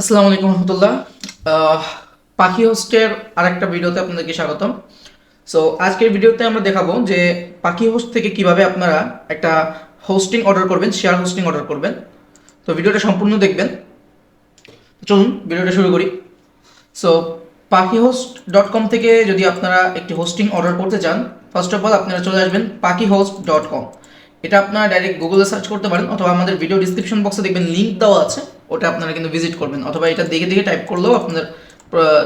আসসালামু আলাইকুম রহমতুল্লাহ। পাখি হোস্টের আরেকটা ভিডিওতে আপনাদেরকে স্বাগতম। সো আজকের ভিডিওতে আমরা দেখাবো যে পাখি হোস্ট থেকে কীভাবে আপনারা একটা হোস্টিং অর্ডার করবেন, শেয়ার হোস্টিং অর্ডার করবেন। তো ভিডিওটা সম্পূর্ণ দেখবেন। চলুন, ভিডিওটা শুরু করি। সো পাখি হোস্ট ডট কম থেকে যদি আপনারা একটি হোস্টিং অর্ডার করতে চান ফার্স্ট অফ অল আপনারা চলে আসবেন পাখি হোস্ট ডট কম। এটা আপনারা ডাইরেক্ট গুগলে সার্চ করতে পারেন, অথবা আমাদের ভিডিও ডিসক্রিপশন বক্সে দেখবেন লিঙ্ক দেওয়া আছে। ওটা আপনারা কিন্তু ভিজিট করবেন, অথবা এটা দেখে দেখে টাইপ করলেও আপনার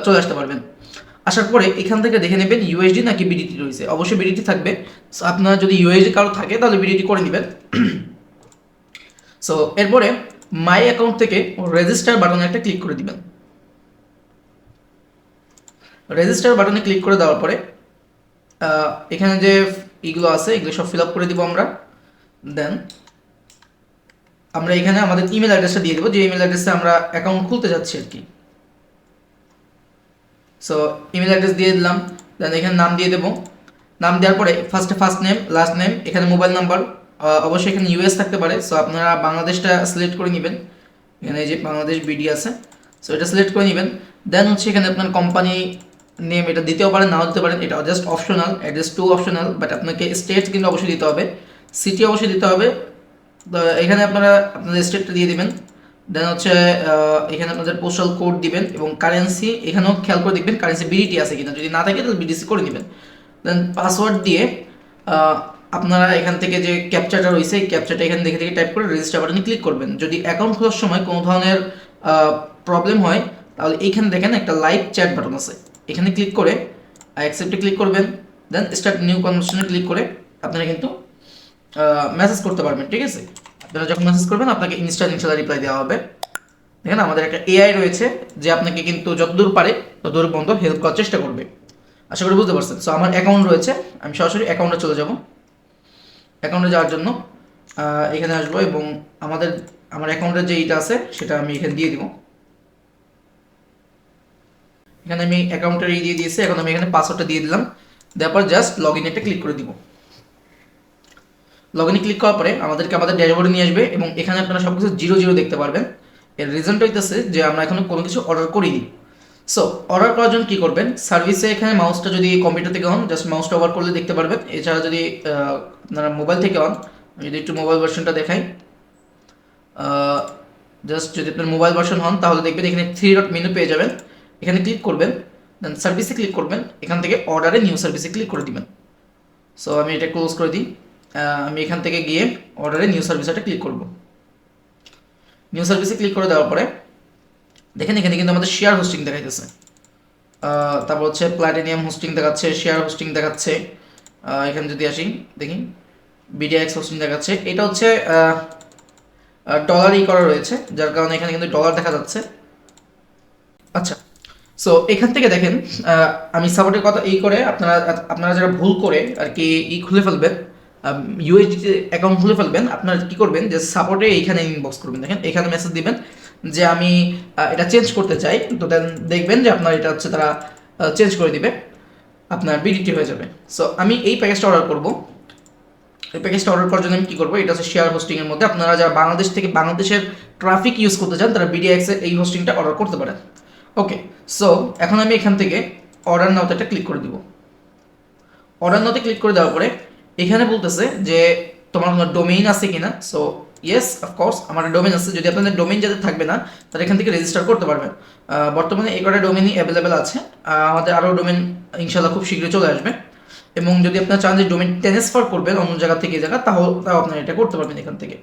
চলে আসতে পারবেন। আসার পরে এখান থেকে দেখে নেবেন ইউএসডি নাকি বিডিটি রয়েছে। অবশ্যই বিডিটি থাকবে। আপনার যদি ইউএসডি কারও থাকে, তাহলে বিডিটি করে নেবেন। সো এরপরে মাই অ্যাকাউন্ট থেকে রেজিস্টার বাটনে একটা ক্লিক করে দিবেন। রেজিস্টার বাটনে ক্লিক করে দেওয়ার পরে এখানে যে ইগুলো আছে, এগুলো সব ফিল আপ করে দিব আমরা। দেন আমরা এখানে আমাদের ইমেল অ্যাড্রেসটা দিয়ে দেবো, যে ইমেল অ্যাড্রেসে আমরা অ্যাকাউন্ট খুলতে যাচ্ছি আর কি। সো ইমেল অ্যাড্রেস দিয়ে দিলাম দেন এখানে নাম দিয়ে দেবো। নাম দেওয়ার পরে ফার্স্টে ফার্স্ট নেম লাস্ট নেম এখানে মোবাইল নাম্বার অবশ্যই এখানে ইউএস থাকতে পারে সো আপনারা বাংলাদেশটা সিলেক্ট করে নেবেন। এখানে যে বাংলাদেশ বিডি আছে সো এটা সিলেক্ট করে নেবেন। দেন হচ্ছে এখানে আপনার কোম্পানি নেম এটা দিতেও পারেন, নাও দিতে পারেন, এটা just optional address two optional but আপনাকে স্টেট কিন্তু অবশ্যই দিতে হবে সিটি অবশ্যই দিতে হবে তো এখানে আপনারা আপনাদের স্টেটটা দিয়ে দিবেন। দেন হচ্ছে এখানে আপনাদের পোস্টাল কোড দিবেন এবং কারেন্সি এখানেও খেয়াল করে দেখবেন কারেন্সি বিডিটি আছে কিনা। যদি না থাকে, তাহলে বিডিসি করে নেবেন। দেন পাসওয়ার্ড দিয়ে আপনারা এখান থেকে যে ক্যাপচারটা রয়েছে, এই ক্যাপচারটা এখানে দেখে থেকে টাইপ করে রেজিস্টার বাটনে ক্লিক করবেন। যদি অ্যাকাউন্ট খোলার সময় কোনো ধরনের প্রবলেম হয়, তাহলে এইখানে দেখেন একটা লাইভ চ্যাট বাটন আছে। এখানে ক্লিক করে অ্যাকসেপ্টে ক্লিক করবেন। দেন স্টার্ট নিউ কনভারসেশনে ক্লিক করে, আপনারা কিন্তু মেসেজ করতে পারবেন, ঠিক আছে? আপনারা যখন মেসেজ করবেন, আপনাকে ইনস্ট্যান্ট ইনশাল্লাহ রিপ্লাই দেওয়া হবে। দেখেন, আমাদের একটা এআই রয়েছে, যে আপনাকে কিন্তু যতদূর পারে ততদূর পর্যন্ত হেল্প করার চেষ্টা করবে। আশা করি বুঝতে পারছেন। সো আমার অ্যাকাউন্ট রয়েছে, আমি সরাসরি অ্যাকাউন্টে চলে যাব। অ্যাকাউন্টে যাওয়ার জন্য এখানে আসব এবং আমাদের, আমার অ্যাকাউন্টের যে ইটা আছে, সেটা আমি এখানে দিয়ে দিব। এখানে আমি অ্যাকাউন্টের ই দিয়ে দিয়েছি, এখন আমি এখানে পাসওয়ার্ডটা দিয়ে দিলাম। দেওয়ার পর জাস্ট লগ ইন একটা ক্লিক করে দিব। লগ ইনে ক্লিক করার পরে আমাদেরকে আমাদের ড্যাশবোর্ডে নিয়ে আসবে এবং এখানে আপনারা সব কিছু জিরো জিরো দেখতে পারবেন। এর রিজনটা হইতেছে যে আমরা এখনও কোনো কিছু অর্ডার করিনি। সো অর্ডার করার জন্য কী করবেন? সার্ভিসে এখানে মাউসটা যদি কম্পিউটার থেকে হন জাস্ট মাউসটা ওভার করলে দেখতে পারবেন। এছাড়া যদি আপনারা মোবাইল থেকে হন যদি একটু মোবাইল ভার্সনটা দেখাই। জাস্ট যদি আপনার মোবাইল ভার্সন হন তাহলে দেখবেন এখানে থ্রি ডট মেনু পেয়ে যাবেন। এখানে ক্লিক করবেন দেন সার্ভিসে ক্লিক করবেন। এখান থেকে অর্ডারে নিউ সার্ভিসে ক্লিক করে দিবেন। সো আমি এটা ক্লোজ করে দিই। আমি এখান থেকে গিয়ে অর্ডারে নিউ সার্ভিসটা ক্লিক করব। নিউ সার্ভিসে ক্লিক করে দেওয়ার পরে, দেখেন এখানে কিন্তু আমাদের শেয়ার হোস্টিং দেখাইতেছে। তারপর হচ্ছে প্ল্যাটিনিয়াম হোস্টিং দেখাচ্ছে শেয়ার হোস্টিং দেখাচ্ছে। এখানে যদি আসি, দেখি বিডিএক্স হোস্টিং দেখাচ্ছে। এটা হচ্ছে ডলার ই করা রয়েছে, যার কারণে এখানে কিন্তু ডলার দেখা যাচ্ছে। আচ্ছা সো এখান থেকে দেখেন আমি সাপোর্টের কথা এই করে, আপনারা আপনারা যারা ভুল করে আর কি ই খুলে ফেলবেন ইউএসডি অ্যাকাউন্ট খুলে ফেলবেন, আপনারা কি করবেন, যে সাপোর্টে এইখানে ইনবক্স করবেন। দেখেন, এখানে মেসেজ দিবেন যে আমি এটা চেঞ্জ করতে চাই। তো দেন দেখবেন যে আপনার এটা হচ্ছে তারা চেঞ্জ করে দিবে। আপনার বিডিটি হয়ে যাবে। সো আমি এই প্যাকেজটা অর্ডার করব। এই প্যাকেজটা অর্ডার করার জন্য আমি কী করব? এটা হচ্ছে শেয়ার হোস্টিংয়ের মধ্যে। আপনারা যারা বাংলাদেশ থেকে বাংলাদেশের ট্রাফিক ইউজ করতে চান, তারা বিডিএক্সের এই হোস্টিংটা অর্ডার করতে পারেন। ওকে সো এখন আমি এখান থেকে অর্ডার নাওতে একটা ক্লিক করে দিব। অর্ডার নাওতে ক্লিক করে দেওয়ার পরে এখানে বলতেছে যে তোমার কোনো ডোমেইন আছে কিনা? সো ইয়েস অফকোর্স আমার ডোমেন আছে। যদি আপনাদের ডোমেইন যাদের থাকবে না তারা এখান থেকে রেজিস্টার করতে পারবেন। বর্তমানে এই কটা ডোমেইনই অ্যাভেলেবেল আছে। আমাদের আরও ডোমেন ইনশাল্লাহ খুব শীঘ্রই চলে আসবে। এবং যদি আপনারা চান যে ডোমেন ট্রান্সফার করবেন অন্য জায়গা থেকে জায়গা, তাহলে তাও আপনারা এটা করতে পারবেন এখান থেকে।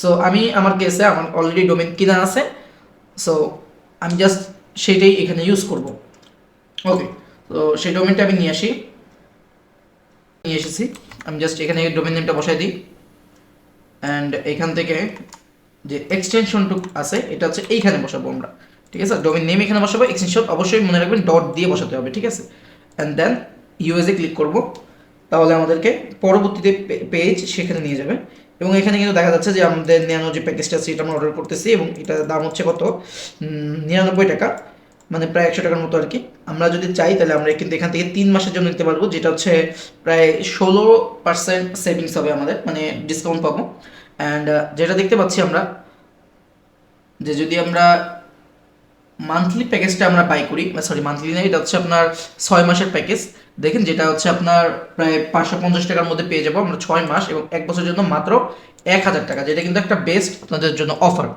সো আমি আমার কেসে আমার অলরেডি ডোমেন কিনা আছে। সো আমি জাস্ট সেটাই এখানে ইউজ করব। ওকে তো সেই ডোমেনটা আমি নিয়ে আসি। নিয়ে এসেছি। আমি জাস্ট এখানে ডোমেন নেমটা বসাই দিই। অ্যান্ড এখান থেকে যে এক্সটেনশনটুক আছে, এটা হচ্ছে এইখানে বসাবো আমরা। ঠিক আছে? ডোমেন নেম এখানে বসাবো এক্সটেনশন অবশ্যই মনে রাখবেন ডট দিয়ে বসাতে হবে, ঠিক আছে? অ্যান্ড দেন ইউএসএ ক্লিক করব। তাহলে আমাদেরকে পরবর্তীতে পেজ সেখানে নিয়ে যাবে। এবং এখানে কিন্তু দেখা যাচ্ছে যে আমাদের নিরানো যে প্যাকেজটা আছে, এটা আমরা অর্ডার করতেছি, এবং এটার দাম হচ্ছে কত? নিরানব্বই টাকা। মানে প্রায় একশো টাকার মতো আর কি। আমরা যদি চাই তাহলে আমরা কিন্তু এখান থেকে তিন মাসের জন্য নিতে পারব, যেটা হচ্ছে প্রায় ষোলো পার্সেন্ট সেভিংস হবে আমাদের মানে ডিসকাউন্ট পাবো। অ্যান্ড যেটা দেখতে পাচ্ছি আমরা, যে যদি আমরা মান্থলি প্যাকেজটা আমরা বাই করি সরি মান্থলি না, এটা হচ্ছে আপনার ছয় মাসের প্যাকেজ দেখেন যেটা হচ্ছে আপনার প্রায় পাঁচশো পঞ্চাশ টাকার মধ্যে পেয়ে যাব আমরা ছয় মাস এবং এক বছরের জন্য মাত্র এক হাজার টাকা, যেটা কিন্তু একটা বেস্ট আপনাদের জন্য অফার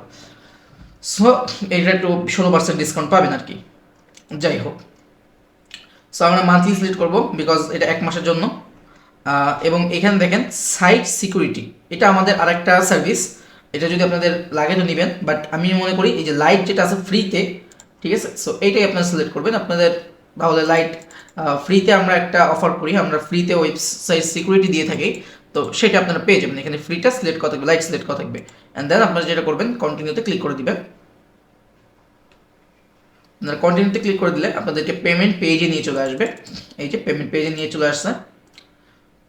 সো এটা একটু ষোলো পার্সেন্ট ডিসকাউন্ট পাবেন আর কি। যাই হোক। সো আমরা মান্থলি সিলেক্ট করব বিকজ এটা এক মাসের জন্য। এবং এখানে দেখেন সাইট সিকিউরিটি এটা আমাদের আরেকটা সার্ভিস এটা যদি আপনাদের লাগে তো নেবেন বাট আমি মনে করি এই যে লাইট যেটা আছে ফ্রিতে ঠিক আছে? সো এইটাই আপনারা সিলেক্ট করবেন। আপনাদের তাহলে লাইট ফ্রিতে আমরা একটা অফার করি। আমরা ফ্রিতে ওয়েবসাইট সিকিউরিটি দিয়ে থাকি। তো সেটা আপনারা পেয়ে যাবেন। এখানে ফ্রিটা সিলেক্ট করা থাকবে লাইট সিলেক্ট করা থাকবে। অ্যান্ড দেন আপনারা যেটা করবেন কন্টিনিউতে ক্লিক করে দিবেন। আপনারা কন্টিনিউতে ক্লিক করে দিলে আপনাদেরকে পেমেন্ট পেজে নিয়ে চলে আসবে। এই যে পেমেন্ট পেজে নিয়ে চলে আসছে।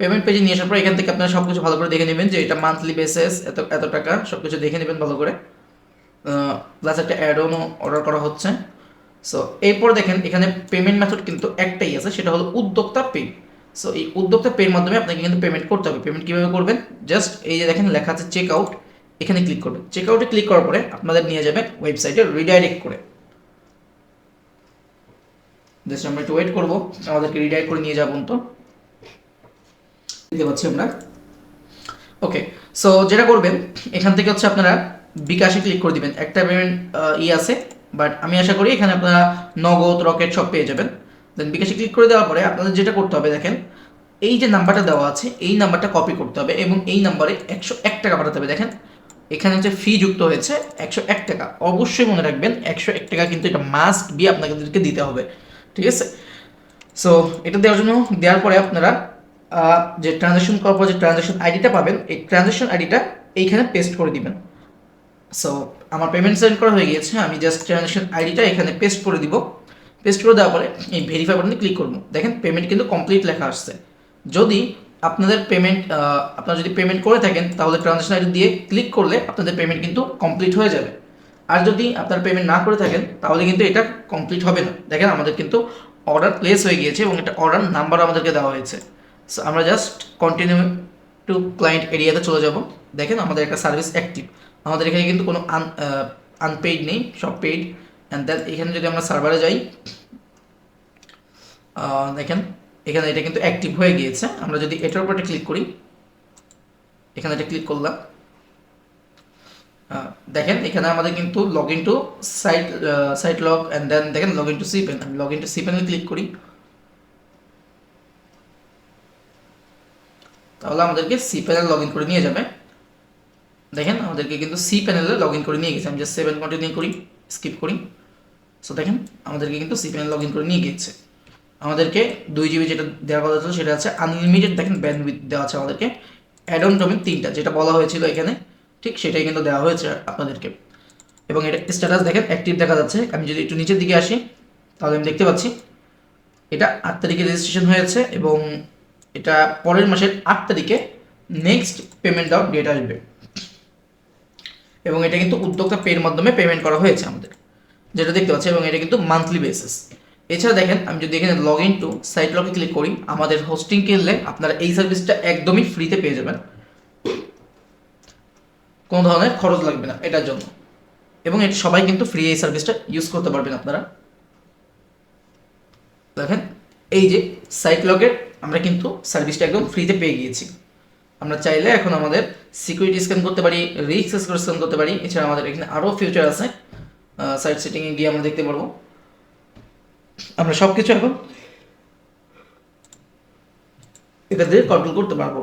পেমেন্ট পেজে নিয়ে আসার পর এখান থেকে আপনারা সব কিছু ভালো করে দেখে নেবেন যে এটা মান্থলি বেসিস এত এত টাকা সব কিছু দেখে নেবেন ভালো করে। প্লাস একটা অ্যাড অনও অর্ডার করা হচ্ছে। সো এরপর দেখেন এখানে পেমেন্ট মেথড কিন্তু একটাই আছে, সেটা হলো উদ্যোক্তা পে সো এই উদ্যোক্তা পের মাধ্যমে আপনাকে কিন্তু পেমেন্ট করতে হবে। পেমেন্ট কীভাবে করবেন? জাস্ট এই যে দেখেন লেখা আছে চেক আউট এখানে ক্লিক করবেন। চেক আউটে ক্লিক করার পরে আপনাদের নিয়ে যাবে ওয়েবসাইটে রিডাইরেক্ট করে। জাস্ট আমরা একটু ওয়েট করব। আমাদেরকে রিডাইরেক্ট করে নিয়ে যাবেন তো দিতে পাচ্ছি আমরা। ওকে সো যেটা করবেন, এখান থেকে হচ্ছে আপনারা বিকাশে ক্লিক করে দিবেন। একটা পেমেন্ট ই আছে বাট আমি আশা করি এখানে আপনারা নগদ রকেট সব পেয়ে যাবেন। দেন বিকাশে ক্লিক করে দেওয়ার পরে আপনাদের যেটা করতে হবে দেখেন, এই যে নাম্বারটা দেওয়া আছে, এই নাম্বারটা কপি করতে হবে এবং এই নাম্বারে একশো এক টাকা পাঠাতে হবে। দেখেন, এখানে হচ্ছে ফি যুক্ত হয়েছে একশো এক টাকা। অবশ্যই মনে রাখবেন, একশো এক টাকা কিন্তু এটা মাস্ট বি আপনাদেরকে দিতে হবে। ঠিক আছে? সো এটা দেওয়ার জন্য, দেওয়ার পরে আপনারা যে ট্রানজ্যাকশন করার পর যে ট্রানজ্যাকশন আইডিটা পাবেন, এই ট্রানজ্যাকশন আইডিটা এইখানে পেস্ট করে দিবেন। সো আমার পেমেন্ট সেন্ড করা হয়ে গিয়েছে, আমি জাস্ট ট্রানজ্যাকশন আইডিটা এখানে পেস্ট করে দিব। পেস্ট করে দেওয়ার পরে, এই ভেরিফাই বাটনে ক্লিক করব। দেখেন পেমেন্ট কিন্তু কমপ্লিট লেখা আসছে। যদি আপনাদের পেমেন্ট আপনারা যদি পেমেন্ট করে থাকেন, তাহলে ট্রানজ্যাকশন আইডি দিয়ে ক্লিক করলে আপনাদের পেমেন্ট কিন্তু কমপ্লিট হয়ে যাবে। আর যদি আপনার পেমেন্ট না করে থাকেন, তাহলে কিন্তু এটা কমপ্লিট হবে না। দেখেন, আমাদের কিন্তু অর্ডার প্লেস হয়ে গিয়েছে এবং এটা অর্ডার নাম্বার আমাদেরকে দেওয়া হয়েছে। সো আমরা জাস্ট কন্টিনিউ টু ক্লায়েন্ট এরিয়াতে চলে যাব। দেখেন, আমাদের একটা সার্ভিস অ্যাক্টিভ আমাদের এখানে কিন্তু কোনো আন আনপেইড নেই, সব পেইড অ্যান্ড দেন এখানে যদি আমরা সার্ভারে যাই দেখেন, এখানে এটা কিন্তু অ্যাক্টিভ হয়ে গিয়েছে। আমরা যদি এটার উপর ক্লিক করি, এখানে এটা ক্লিক করলাম। দেখেন, এখানে আমাদের কিন্তু log in to site site log and then দেখেন log in to C cPanel আমি লগ ইন টু সিপেনে ক্লিক করি। তাহলে আমাদেরকে সি প্যানেল লগ ইন করে নিয়ে যাবে। দেখেন, আমাদেরকে কিন্তু সি প্যানেলে লগ ইন করে নিয়ে গেছে। আমি জাস্ট সেভেন কন্টিনিউ করি স্কিপ করি। সো দেখেন, আমাদেরকে কিন্তু সি প্যানেল লগ ইন করে নিয়ে গিয়েছে আমাদেরকে দুই জিবি যেটা দেওয়ার কথা ছিল, সেটা আছে আনলিমিটেড দেখেন ব্যান্ডউইথ দেওয়া আছে আমাদেরকে। অ্যাড অন টমিক তিনটা, যেটা বলা হয়েছিল এখানে। ঠিক সেটাই কিন্তু দেওয়া হয়েছে আপনাদেরকে। এবং এটা স্ট্যাটাস দেখেন অ্যাক্টিভ দেখা যাচ্ছে। আমি যদি একটু নিচের দিকে আসি, তাহলে আমি দেখতে পাচ্ছি, এটা আট তারিখে রেজিস্ট্রেশন হয়েছে এবং এটা পরের মাসের আট তারিখে নেক্সট পেমেন্ট দেওয়ার ডেট আসবে। এবং এটা কিন্তু উদ্যোক্তা পের মাধ্যমে পেমেন্ট করা হয়েছে আমাদের, যেটা দেখতে পাচ্ছি, এবং এটা কিন্তু মান্থলি বেসিস এছাড়া দেখেন, আমি যদি এখানে লগ ইন টু সাইট লগে ক্লিক করি, আমাদের হোস্টিং কিনলে আপনারা এই সার্ভিসটা একদমই ফ্রিতে পেয়ে যাবেন। কোনো ধরনের খরচ লাগবে না এটার জন্য। এবং এটা সবাই কিন্তু ফ্রি এই সার্ভিসটা ইউজ করতে পারবেন আপনারা। দেখেন, এই যে সাইট আমরা কিন্তু সার্ভিসটা একদম ফ্রিতে পেয়ে গিয়েছি। আমরা চাইলে এখন আমাদের সিকিউরিটি স্ক্যান করতে পারি রিক্স স্ক্যান করতে পারি। এছাড়া আমাদের এখানে আরও ফিউচার আছে। সাইট সেটিংয়ে গিয়ে আমরা দেখতে পারব। আমরা সব কিছু এখন এটা দিয়ে কন্ট্রোল করতে পারব।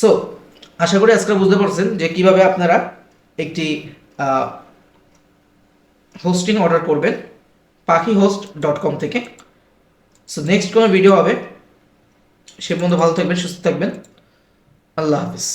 সো আশা করি আজকে বুঝতে পারছেন যে কীভাবে আপনারা একটি হোস্টিং অর্ডার করবেন পাখি হোস্ট ডট কম থেকে। সো নেক্সট কোনো ভিডিও হবে। সে পর্যন্ত ভালো থাকবেন, সুস্থ থাকবেন। আল্লাহ হাফিজ।